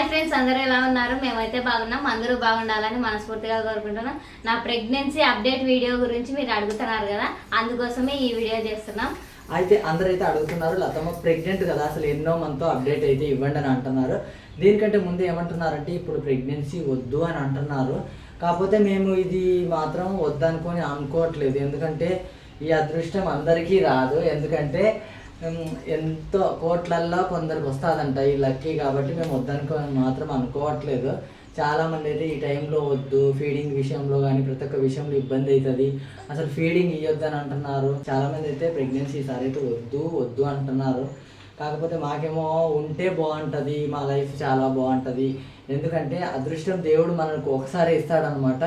Hi friends అందరూ ఎలా ఉన్నారు? మేమైతే బాగున్నాం. అందరూ బాగుండాలని మనస్ఫూర్తిగా కోరుకుంటున్నాం. నా ప్రెగ్నెన్సీ అప్డేట్ వీడియో గురించి మీరు అడుగుతున్నారు కదా అందుకోసమే ఈ వీడియో చేస్తున్నాం. అయితే అందరైతే అడుగుతున్నారు లతమ్మ ప్రెగ్నెంట్ కదా? అసలు ఎన్నో మంత్తో అప్డేట్ అయితే ఇవ్వండి అని అంటున్నారు. దీనికంటే ముందు ఏమంటున్నారంటే ఇప్పుడు ప్రెగ్నెన్సీ వద్దు అని అంటున్నారు. కాకపోతే మేము ఇది మాత్రం వద్దనుకొని అనుకోవట్లేదు. ఎందుకంటే ఈ అదృష్టం అందరికీ రాదు. ఎందుకంటే మేము ఎంతో కోట్లల్లో కొందరికి వస్తుందంట ఈ లక్కీ కాబట్టి మేము వద్దనుకోని మాత్రం అనుకోవట్లేదు. చాలామంది అయితే ఈ టైంలో వద్దు ఫీడింగ్ విషయంలో కానీ ప్రతి ఒక్క విషయంలో ఇబ్బంది అవుతుంది అసలు ఫీడింగ్ ఇవ్వద్దు అని అంటున్నారు. చాలా మంది అయితే ప్రెగ్నెన్సీ ఈసారి అయితే వద్దు వద్దు అంటున్నారు. కాకపోతే మాకేమో ఉంటే బాగుంటుంది మా లైఫ్ చాలా బాగుంటుంది. ఎందుకంటే అదృష్టం దేవుడు మనకు ఒకసారి ఇస్తాడనమాట.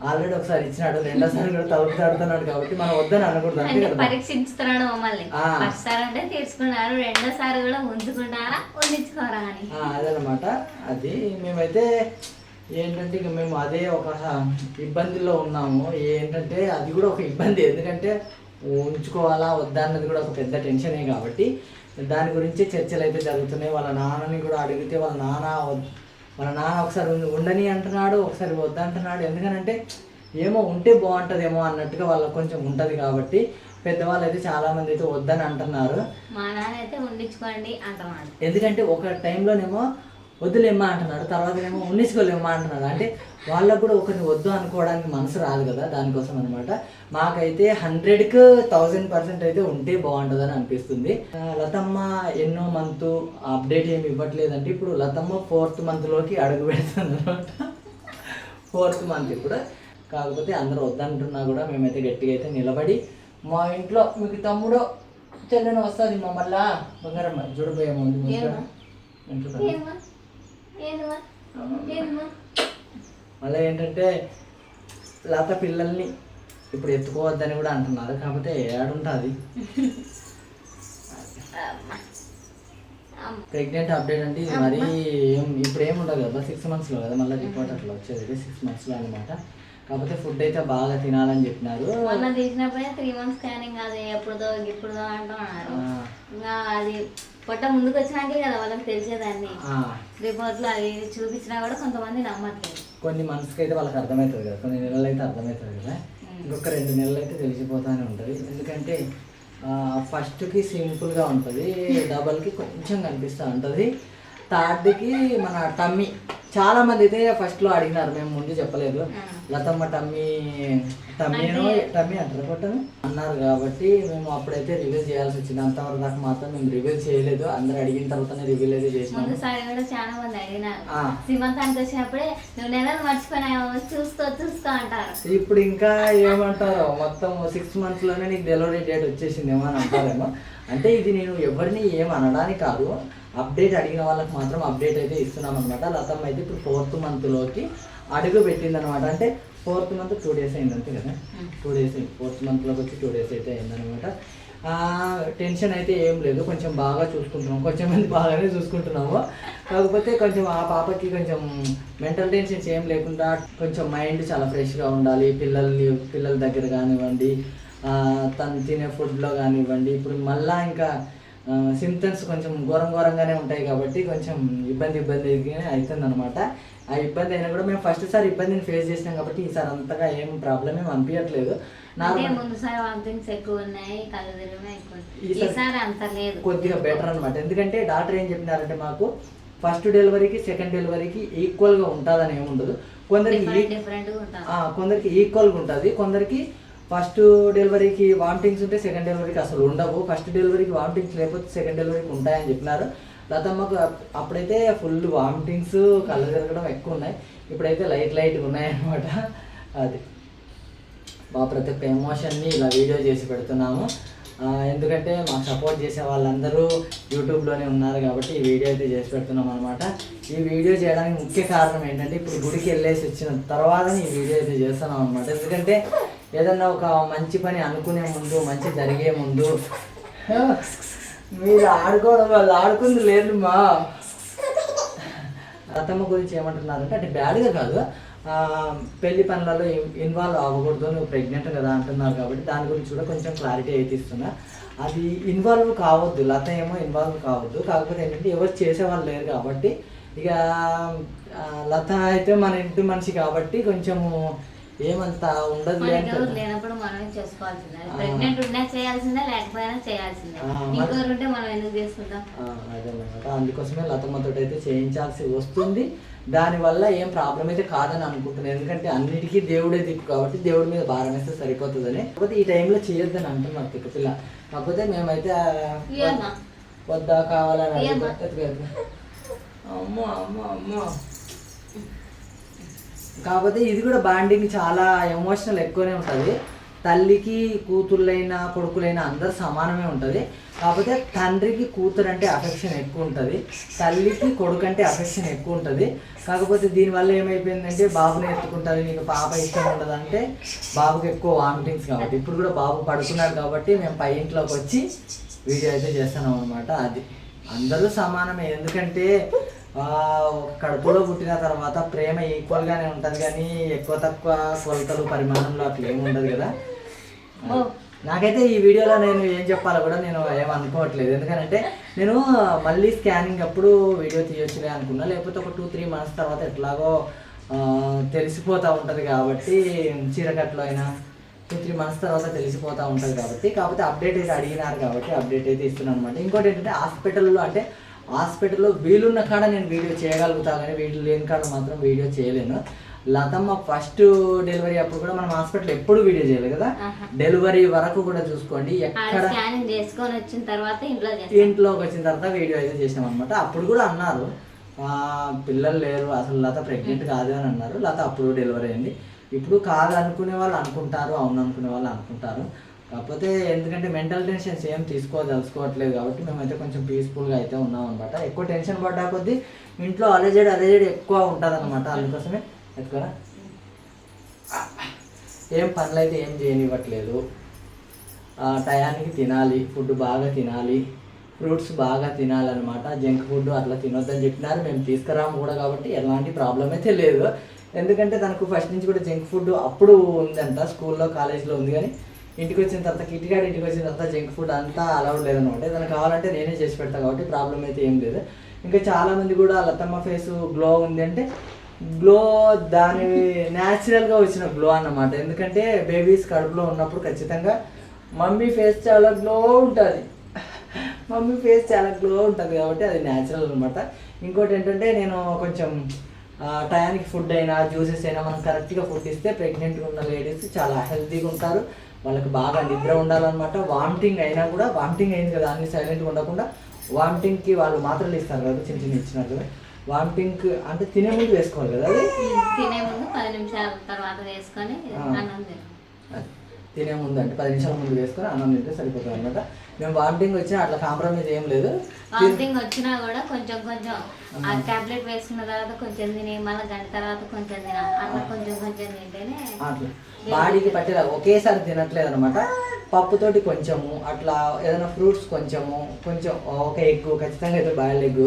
ఆల్రెడీ ఒకసారి ఇచ్చినాడు రెండోసారి కూడా తలుపు తడుతున్నాడు కాబట్టి మనం వద్దని అనకూడదు అంటే పరీక్షించుతున్నాడు మమ్మల్ని. ఆ. ఫస్ట్ సార్ అంటే తీర్చుకున్నారు రెండోసారి కూడా ఉంచుకుంటారా ఉండించుకోరా అని. అదనమాట. అది మేమైతే ఏంటంటే ఇక మేము అదే ఒక ఇబ్బందిలో ఉన్నాము. ఏంటంటే అది కూడా ఒక ఇబ్బంది. ఎందుకంటే ఉంచుకోవాలా వద్దా అన్నది కూడా ఒక పెద్ద టెన్షనే కాబట్టి దాని గురించి చర్చలు అయితే జరుగుతున్నాయి. వాళ్ళ నాన్నని కూడా అడిగితే వాళ్ళ నాన్న వాళ్ళ నాన్న ఒకసారి ఉండి- ఉండని అంటున్నాడు ఒకసారి వద్దంటున్నాడు ఎందుకనంటే ఏమో ఉంటే బాగుంటుందేమో అన్నట్టుగా వాళ్ళకి కొంచెం ఉంటుంది కాబట్టి పెద్దవాళ్ళు అయితే చాలామంది అయితే వద్దని అంటున్నారు. మా నాన్న అయితే ఉండించుకోండి అంటున్నాడు. ఎందుకంటే ఒక టైంలోనేమో వద్దులేమ్మా అంటున్నాడు. తర్వాత ఏమో ఉండించుకోలేమ్మా అంటున్నాడు. అంటే వాళ్ళకు కూడా ఒకరిని వద్దు అనుకోవడానికి మనసు రాదు కదా దానికోసం అనమాట మాకైతే హండ్రెడ్కి థౌజండ్ పర్సెంట్ అయితే ఉంటే బాగుంటుందని అనిపిస్తుంది. లతమ్మ ఎన్నో మంత్ అప్డేట్ ఏమి ఇవ్వట్లేదంటే ఇప్పుడు లతమ్మ ఫోర్త్ మంత్లోకి అడుగు పెడుతుంది అనమాట ఫోర్త్ మంత్ ఇప్పుడు. కాకపోతే అందరూ వద్దంటున్నా కూడా మేమైతే గట్టిగా అయితే నిలబడి మా ఇంట్లో మీకు తమ్ముడు చెల్లెని వస్తుంది మమ్మల్ని బంగారమ్మ చూడబోయే ముందు ఏమ్మా? ఇంట్లో ఏమా ఏమా ఏమా మళ్ళీ ఏంటంటే లత పిల్లల్ని ఇప్పుడు ఎత్తుకోవద్దని కూడా అంటున్నారు. కాకపోతే ఏడుంటుంది. ప్రెగ్నెంట్ అప్డేట్ అంటే ఇది మరీ ఏం ఇప్పుడు ఏం ఉండదు కదా సిక్స్ మంత్స్లో కదా మళ్ళీ రిపోర్ట్ అట్లా వచ్చేది సిక్స్ మంత్స్లో అనమాట కాకపోతే ఫుడ్ అయితే బాగా తినాలని చెప్పినారు. మొన్న తీసినప్పుడే త్రీ మంత్స్ స్కానింగ్ అది ఎప్పుడుదో ఇప్పుడుదో అంటున్నారు. అది పొట్ట ముందుకు వచ్చినాకే కదా వాళ్ళకి తెలిసేదాన్ని. రిపోర్ట్లు అవి చూపించినా కూడా కొంతమంది నమ్మట్లేదు. కొన్ని మంత్స్కి అయితే వాళ్ళకి అర్థమవుతుంది కదా కొన్ని నెలలు అయితే అర్థమవుతుంది కదా ఇంకొక రెండు నెలలు అయితే తెలిసిపోతానే ఉంటుంది. ఎందుకంటే ఫస్ట్కి సింపుల్గా ఉంటుంది డబల్కి కొంచెం కనిపిస్తూ ఉంటుంది. థర్డ్కి మన టమ్మీ చాలా మంది అయితే ఫస్ట్లో అడిగినారు మేము ముందు చెప్పలేదు. లతమ్మ టమ్మీ టమ్మీను టమ్మీ అంటారు కొట్టను? అన్నారు కాబట్టి మేము అప్పుడైతే రివీల్ చేయాల్సి వచ్చింది. అంతవరకు దాకా మాత్రం మేము రివీల్ చేయలేదు. అందరు అడిగిన తర్వాతనే రివీల్ అయితే చేసినాము. కూడా చాలా మంది అడిగినారు. ఆ. శ్రీమంతానికి వచ్చినప్పుడే నువ్వు నెలలు మర్చిపోయినావు చూసుకో చూసుకో అంటారు. ఇప్పుడు ఇంకా ఏమంటారో మొత్తం సిక్స్ మంత్స్లోనే నీకు డెలివరీ డేట్ వచ్చేసిందేమో అని అంటారేమో. అంటే ఇది నేను ఎవరిని ఏం అనడానికి కాదు. అప్డేట్ అడిగిన వాళ్ళకి మాత్రం అప్డేట్ అయితే ఇస్తున్నాం అనమాట లతమ్మ అయితే ఇప్పుడు ఫోర్త్ మంత్లోకి అడుగు పెట్టింది అనమాట అంటే ఫోర్త్ మంత్ టూ డేస్ అయింది అంతే కదా? టూ డేస్ ఫోర్త్ మంత్లోకి వచ్చి టూ డేస్ అయితే అయిందనమాట టెన్షన్ అయితే ఏం లేదు. కొంచెం బాగా చూసుకుంటున్నాం. కొంచెం మంది బాగానే చూసుకుంటున్నాము. కాకపోతే కొంచెం ఆ పాపకి కొంచెం మెంటల్ టెన్షన్స్ ఏం లేకుండా కొంచెం మైండ్ చాలా ఫ్రెష్గా ఉండాలి. పిల్లల్ని పిల్లల దగ్గర కానివ్వండి తను తినే ఫుడ్లో కానివ్వండి. ఇప్పుడు మళ్ళా ఇంకా సిమ్టమ్స్ కొంచెం ఘోరం ఘోరంగానే ఉంటాయి కాబట్టి కొంచెం ఇబ్బంది ఇబ్బంది అవుతుంది అనమాట ఆ ఇబ్బంది అయినా కూడా మేము ఫస్ట్ సారి ఇబ్బందిని ఫేస్ చేసినాం కాబట్టి ఈసారి అంతగా ఏం ప్రాబ్లం ఏం అనిపించట్లేదు కొద్దిగా బెటర్ అనమాట ఎందుకంటే డాక్టర్ ఏం చెప్పినారంటే మాకు ఫస్ట్ డెలివరీకి సెకండ్ డెలివరీకి ఈక్వల్గా ఉంటుందని ఏమి ఉండదు కొందరికి ఆ, కొందరికి ఈక్వల్గా ఉంటుంది. కొందరికి ఫస్ట్ డెలివరీకి వామిటింగ్స్ ఉంటే సెకండ్ డెలివరీకి అసలు ఉండవు. ఫస్ట్ డెలివరీకి వామిటింగ్స్ లేకపోతే సెకండ్ డెలివరీకి ఉంటాయని చెప్పినారు. లతమ్మకు అప్పుడైతే ఫుల్ వామిటింగ్స్ కళ్ళు తిరగడం ఎక్కువ ఉన్నాయి. ఇప్పుడైతే లైట్ లైట్గా ఉన్నాయన్నమాట. అది. మా ప్రతి ఒక్క ఎమోషన్ని ఇలా వీడియో చేసి పెడుతున్నాము. ఎందుకంటే మాకు సపోర్ట్ చేసే వాళ్ళందరూ యూట్యూబ్లోనే ఉన్నారు కాబట్టి ఈ వీడియో అయితే చేసి పెడుతున్నాం అనమాట ఈ వీడియో చేయడానికి ముఖ్య కారణం ఏంటంటే ఇప్పుడు గుడికి వెళ్ళేసి వచ్చిన తర్వాత ఈ వీడియో అయితే చేస్తున్నాం అనమాట ఎందుకంటే ఏదన్నా ఒక మంచి పని అనుకునే ముందు మంచి జరిగే ముందు మీరు ఆడుకోవడం వాళ్ళు ఆడుకుంది లేదు మా. రతమ్మ గురించి ఏమంటున్నారంటే అంటే బ్యాడ్గా కాదు. పెళ్ళి పనులలో ఇన్వాల్వ్ అవ్వకూడదు నువ్వు ప్రెగ్నెంట్ కదా అంటున్నారు కాబట్టి దాని గురించి కూడా కొంచెం క్లారిటీ అయితే ఇస్తున్నా. అది ఇన్వాల్వ్ కావద్దు లత ఏమో ఇన్వాల్వ్ కావద్దు. కాకపోతే ఏంటంటే ఎవరు చేసేవాళ్ళు లేరు కాబట్టి ఇక లత అయితే మన ఇంటి మనిషి కాబట్టి కొంచెము ఏమంత ఉండదు లేనప్పుడు మనం చేసుకోవాల్సిందే? ఆ. ప్రెగ్నెంట్ ఉన్నా చేయాల్సిందే లేకపోయినా చేయాల్సిందే. ఉంటే మనం ఎందుకు చేసుకుంటాం? అదనమాట అందుకోసమే లతమ్మతో అయితే చేయించాల్సి వస్తుంది. దానివల్ల ఏం ప్రాబ్లం అయితే కాదని అనుకుంటున్నాను ఎందుకంటే అన్నిటికీ దేవుడే దిక్కు కాబట్టి దేవుడి మీద భారం వేస్తే సరిపోతుందని. కాకపోతే ఈ టైంలో చేయొద్దని అంటున్నారు తిక్క పిల్ల. కాకపోతే మేమైతే. వద్దా కావాలని. అమ్మో అమ్మో అమ్మో. కాకపోతే ఇది కూడా బాండింగ్ చాలా ఎమోషనల్ ఎక్కువనే ఉంటుంది. తల్లికి కూతుర్లైనా కొడుకులైనా అందరు సమానమే ఉంటుంది. కాకపోతే తండ్రికి కూతురు అంటే అఫెక్షన్ ఎక్కువ ఉంటుంది. తల్లికి కొడుకు అంటే అఫెక్షన్ ఎక్కువ ఉంటుంది. కాకపోతే దీనివల్ల ఏమైపోయిందంటే బాబుని ఎత్తుకుంటారు నీకు పాప ఇష్టం ఉండదు అంటే బాబుకి ఎక్కువ వామిటింగ్స్ కాబట్టి. ఇప్పుడు కూడా బాబు పడుకున్నాడు కాబట్టి మేము పై ఇంట్లోకి వచ్చి వీడియో అయితే చేస్తున్నాం అనమాట అది అందరూ సమానమే. ఎందుకంటే కడుపులో పుట్టిన తర్వాత ప్రేమ ఈక్వల్గానే ఉంటుంది కానీ ఎక్కువ తక్కువ కొలతలు పరిమాణంలో అట్లా ఏమి ఉండదు కదా. నాకైతే ఈ వీడియోలో నేను ఏం చెప్పాలో కూడా నేను ఏం అనుకోవట్లేదు. ఎందుకంటే నేను మళ్ళీ స్కానింగ్ అప్పుడు వీడియో తీయొచ్చులే అనుకున్నా. లేకపోతే ఒక టూ త్రీ మంత్స్ తర్వాత ఎట్లాగో తెలిసిపోతూ ఉంటుంది కాబట్టి చీరకట్లో అయినా టూ త్రీ మంత్స్ తర్వాత తెలిసిపోతూ ఉంటుంది కాబట్టి. కాకపోతే అప్డేట్ అయితే అడిగినారు కాబట్టి అప్డేట్ అయితే ఇస్తున్నాను అనమాట ఇంకోటి ఏంటంటే హాస్పిటల్లో అంటే హాస్పిటల్లో వీలున్న కాడ నేను వీడియో చేయగలుగుతా కానీ వీళ్ళు లేని కాడ మాత్రం వీడియో చేయలేను. లతమ్మ ఫస్ట్ డెలివరీ అప్పుడు కూడా మనం హాస్పిటల్ ఎప్పుడు వీడియో చేయలేదు కదా. డెలివరీ వరకు కూడా చూసుకోండి. ఎక్కడ చేసుకొని వచ్చిన తర్వాత ఇంట్లో ఇంట్లోకి వచ్చిన తర్వాత వీడియో అయితే చేసాం అనమాట అప్పుడు కూడా అన్నారు "ఆ, పిల్లలు లేరు అసలు లత ప్రెగ్నెంట్ కాదు అని అన్నారు. లత అప్పుడు డెలివరీ అయింది. ఇప్పుడు కాదు అనుకునే వాళ్ళు అనుకుంటారు అవును అనుకునే వాళ్ళు అనుకుంటారు. కాకపోతే ఎందుకంటే మెంటల్ టెన్షన్స్ ఏం తీసుకోదలుచుకోవట్లేదు కాబట్టి మేమైతే కొంచెం పీస్ఫుల్గా అయితే ఉన్నాం అనమాట ఎక్కువ టెన్షన్ పడ్డా కొద్దీ ఇంట్లో అలజడి అలజడి ఎక్కువ ఉంటుంది అనమాట అందుకోసమే. ఎక్కడ ఏం పనులు అయితే ఏం చేయనివ్వట్లేదు. ఆ, టయానికి తినాలి ఫుడ్ బాగా తినాలి ఫ్రూట్స్ బాగా తినాలన్నమాట. జంక్ ఫుడ్ అట్లా తినొద్దని చెప్పినారు. మేము తీసుకురాము కూడా కాబట్టి ఎలాంటి ప్రాబ్లం అయితే లేదు. ఎందుకంటే తనకు ఫస్ట్ నుంచి కూడా జంక్ ఫుడ్ అప్పుడు ఉందంట స్కూల్లో కాలేజ్లో ఉంది కానీ ఇంటికి వచ్చిన తర్వాత కిటికాడ ఇంటికి వచ్చిన తర్వాత జంక్ ఫుడ్ అంతా అలౌడ్ లేదనమాట. ఏదైనా కావాలంటే నేనే చేసి పెడతాను కాబట్టి ప్రాబ్లం అయితే ఏం లేదు. ఇంకా చాలామంది కూడా లతమ్మ ఫేస్ గ్లో ఉంది అంటే గ్లో దాని న్యాచురల్గా వచ్చిన గ్లో అన్నమాట. ఎందుకంటే బేబీస్ కడుపులో ఉన్నప్పుడు ఖచ్చితంగా మమ్మీ ఫేస్ చాలా గ్లో ఉంటుంది. మమ్మీ ఫేస్ చాలా గ్లో ఉంటుంది కాబట్టి అది న్యాచురల్ అనమాట ఇంకోటి ఏంటంటే నేను కొంచెం టయానికి ఫుడ్ అయినా జ్యూసెస్ అయినా మనం కరెక్ట్గా ఫుడ్ ఇస్తే ప్రెగ్నెంట్గా ఉన్న లేడీస్ చాలా హెల్తీగా ఉంటారు. వాళ్ళకి బాగా నిద్ర ఉండాలన్నమాట. వామిటింగ్ అయినా కూడా వామిటింగ్ అయింది కదా అన్ని సైలెంట్గా ఉండకుండా వామిటింగ్కి వాళ్ళు మాత్రలు ఇస్తారు కదా చిన్న చిన్న ఇచ్చినారు కదా వామిటింగ్ అంటే తినే ముందు వేసుకోవాలి కదా అది? తినే ముందు పది నిమిషాల తర్వాత వేసుకొని. తినే ముందు అంటే పది నిమిషాల ముందు వేసుకొని అన్నం తింటే సరిపోతుంది అనమాట మేము వామిటింగ్ వచ్చినా అట్లా కాంప్రమైజ్ ఏం లేదు. వామిటింగ్ వచ్చినా కూడా కొంచెం కొంచెం ఆ టాబ్లెట్ వేసుకున్న తర్వాత కొంచెం తిని మళ్ళీ గంట తర్వాత కొంచెం తిన అట్లా కొంచెం కొంచెం తింటేనే అట్లా. బాడీకి పట్టేలా ఒకేసారి తినట్లేదు అనమాట పప్పుతోటి కొంచెము అట్లా ఏదైనా ఫ్రూట్స్ కొంచెము కొంచెం ఒక ఎగ్ ఖచ్చితంగా అయితే బాయిల్డ్ ఎగ్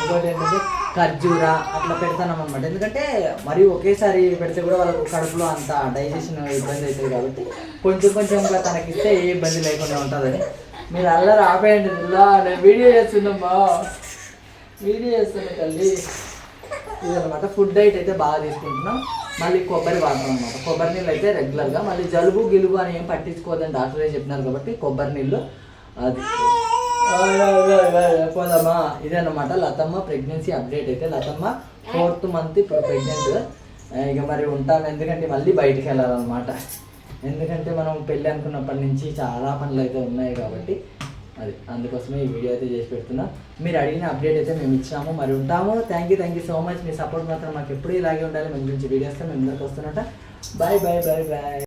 ఇంకోటి ఏంటంటే ఖర్జూర అట్లా పెడతాం అనమాట ఎందుకంటే మరి ఒకేసారి పెడితే కూడా వాళ్ళకు కడుపులో అంత డైజెషన్ ఇబ్బంది అవుతుంది కాబట్టి కొంచెం కొంచెంగా తనకిస్తే ఏ ఇబ్బంది లేకుండా ఉంటుందని. మీరు అల్లరి ఆపేయండి. ఇలా నేను వీడియో చేస్తున్నామ్మా వీడియో చేస్తున్నా తల్లి. ఇదనమాట ఫుడ్ డైట్ అయితే బాగా తీసుకుంటున్నాం. మళ్ళీ కొబ్బరి వాడతాం అనమాట కొబ్బరి నీళ్ళు అయితే రెగ్యులర్గా. మళ్ళీ జలుబు గిలుబు అని ఏం పట్టించుకోవద్దని డాక్టరే చెప్పినారు కాబట్టి కొబ్బరి నీళ్ళు అది. పోదమ్మా ఇదన్నమాట లతమ్మ ప్రెగ్నెన్సీ అప్డేట్ అయితే. లతమ్మ ఫోర్త్ మంత్ ఇప్పుడు ప్రెగ్నెంట్ ఇక మరి ఉంటాం ఎందుకంటే మళ్ళీ బయటికి వెళ్ళాలన్నమాట. ఎందుకంటే మనం పెళ్ళి అనుకున్నప్పటి నుంచి చాలా పనులు అయితే ఉన్నాయి కాబట్టి అది అందుకోసమే ఈ వీడియో అయితే చేసి పెడుతున్నా. మీరు అడిగిన అప్డేట్ అయితే మేము ఇచ్చాము మరి ఉంటాము. Thank you thank you so much me support మాత్రం మాకు ఎప్పుడు ఇలాగే ఉండాలి. మంచి మంచి వీడియోస్తో మేము ముందరికి వస్తున్నట్ట. Bye bye bye bye